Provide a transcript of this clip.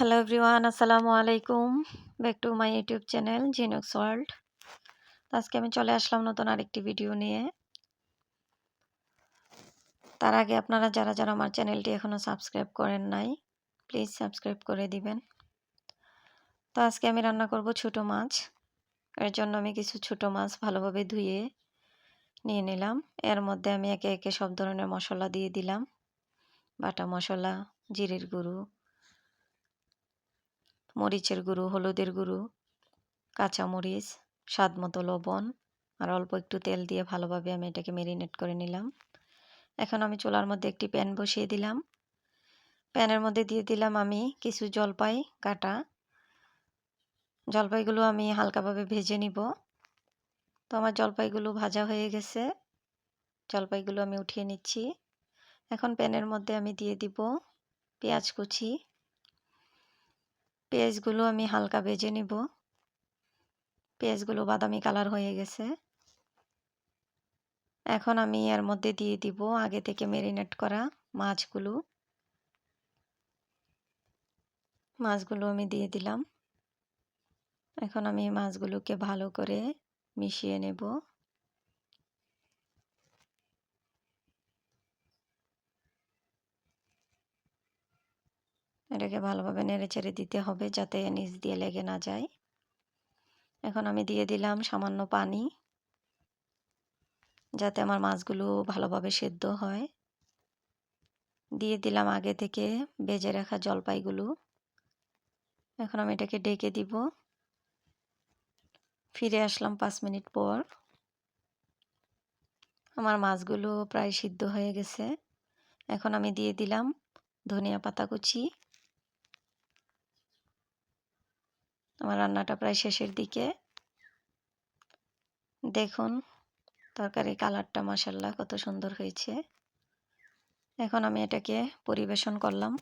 Hello everyone আসসালামু আলাইকুম back to my YouTube channel Jinx World আজকে আমি চলে আসলাম নতুন আরেকটি ভিডিও নিয়ে। তার আগে আপনারা যারা যারা আমার চ্যানেলটি এখনও সাবস্ক্রাইব করেন নাই প্লিজ সাবস্ক্রাইব করে দিবেন। তো আজকে আমি রান্না করব ছোট মাছ। এর জন্য আমি কিছু ছোট মাছ ভালোভাবে ধুয়ে নিয়ে নিলাম। এর মধ্যে আমি একে একে সব ধরনের মশলা দিয়ে দিলাম। বাটা মশলা, জিরের গুঁড়ো মরিচের গুঁড়ো, হলুদের গুঁড়ো, কাঁচামরিচ, স্বাদ মতো লবণ, আর অল্প একটু তেল দিয়ে ভালোভাবে আমি এটাকে মেরিনেট করে নিলাম। এখন আমি চুলার মধ্যে একটি প্যান বসিয়ে দিলাম। প্যানের মধ্যে দিয়ে দিলাম আমি কিছু জলপাই কাটা। জলপাইগুলো আমি হালকাভাবে ভেজে নিব। তো আমার জলপাইগুলো ভাজা হয়ে গেছে। জলপাইগুলো আমি উঠিয়ে নিচ্ছি। এখন প্যানের মধ্যে আমি দিয়ে দিব পেঁয়াজ কুচি। পেঁয়াজগুলো আমি হালকা ভেজে নিব। পেঁয়াজগুলো বাদামি কালার হয়ে গেছে। এখন আমি এর মধ্যে দিয়ে দিব আগে থেকে ম্যারিনেট করা মাছগুলো। মাছগুলো আমি দিয়ে দিলাম। এখন আমি মাছগুলোকে ভালো করে মিশিয়ে নেব। এটাকে ভালোভাবে নেড়ে চেড়ে দিতে হবে যাতে নিচ দিয়ে লেগে না যায়। এখন আমি দিয়ে দিলাম সামান্য পানি, যাতে আমার মাছগুলো ভালোভাবে সেদ্ধ হয়। দিয়ে দিলাম আগে থেকে বেজে রাখা জলপাইগুলো। এখন আমি এটাকে ডেকে দিব। ফিরে আসলাম পাঁচ মিনিট পর। আমার মাছগুলো প্রায় সিদ্ধ হয়ে গেছে। এখন আমি দিয়ে দিলাম ধনিয়া পাতা কুচি। আমার রান্নাটা প্রায় শেষের দিকে। দেখুন তরকারি কালারটা মাসাল্লাহ কত সুন্দর হয়েছে। এখন আমি এটাকে পরিবেশন করলাম।